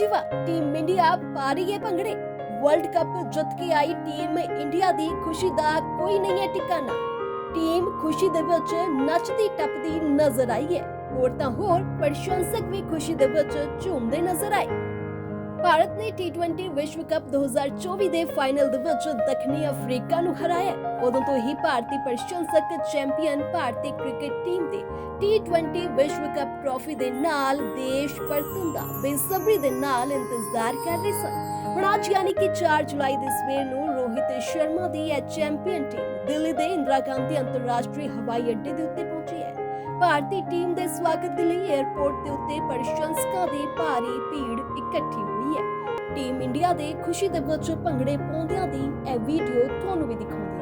ਵਾਹ team India ਪਾ ਰਹੀ ਹੈ ਭੰਗੜੇ। ਵਰਲਡ ਕੱਪ ਜਿੱਤ ਕੇ ਆਈ ਟੀਮ ਇੰਡੀਆ ਦੀ ਖੁਸ਼ੀ ਦਾ ਕੋਈ ਨਹੀਂ ਹੈ ਟਿਕਾਣਾ। ਟੀਮ ਖੁਸ਼ੀ ਦੇ ਵਿੱਚ ਨੱਚਦੀ ਟੱਪਦੀ ਨਜ਼ਰ ਆਈ ਹੈ ਹੋਰ ਤਾਂ ਹੋਰ ਪ੍ਰਸ਼ੰਸਕ ਵੀ ਖੁਸ਼ੀ ਦੇ ਵਿੱਚ ਝੂਮਦੇ ਨਜ਼ਰ ਆਏ। ਭਾਰਤ ਨੇ T20 ਵਿਸ਼ਵ ਕੱਪ 2024 ਦੇ ਫਾਈਨਲ ਦੇ ਵਿੱਚ ਦੱਖਣੀ ਅਫਰੀਕਾ ਨੂੰ ਹਰਾਇਆ। ਉਦੋਂ ਤੋਂ ਹੀ ਭਾਰਤੀ ਪ੍ਰਸ਼ੰਸਕ, ਚੈਂਪੀਅਨ ਭਾਰਤੀ ਕ੍ਰਿਕਟ ਟੀਮ ਦੇ T20 ਵਿਸ਼ਵ ਕੱਪ ਟਰਾਫੀ ਦੇ ਨਾਲ ਦੇਸ਼ ਪਰਤਨ ਦਾ ਬੇਸਬਰੀ ਦੇ ਨਾਲ ਇੰਤਜ਼ਾਰ ਕਰ ਰਹੇ ਸਨ। ਹੁਣ ਅੱਜ ਯਾਨੀ ਕਿ 4 ਜੁਲਾਈ ਦੇ ਸਵੇਰ ਨੂੰ ਰੋਹਿਤ ਸ਼ਰਮਾ ਦੀ ਇਹ ਚੈਂਪੀਅਨ ਟੀਮ ਦਿੱਲੀ ਦੇ ਇੰਦਰਾ ਗਾਂਧੀ ਅੰਤਰਰਾਸ਼ਟਰੀ ਹਵਾਈ ਅੱਡੇ ਦੇ ਉੱਤੇ ਪਹੁੰਚੀ ਭਾਰਤੀ ਟੀਮ ਦੇ ਸਵਾਗਤ ਦੇ ਲਈ 에ਅਰਪੋਰਟ ਦੇ ਉੱਤੇ ਪ੍ਰਸ਼ੰਸਕਾਂ ਦੀ ਭਾਰੀ ਭੀੜ ਇਕੱਠੀ ਹੋਈ ਹੈ। ਟੀਮ ਇੰਡੀਆ ਦੇ ਖੁਸ਼ੀ ਦੇ ਵਿੱਚ ਭੰਗੜੇ ਪਾਉਂਦਿਆਂ ਦੀ ਇਹ ਵੀਡੀਓ ਤੁਹਾਨੂੰ ਵੀ ਦਿਖਾਉਂਦੀ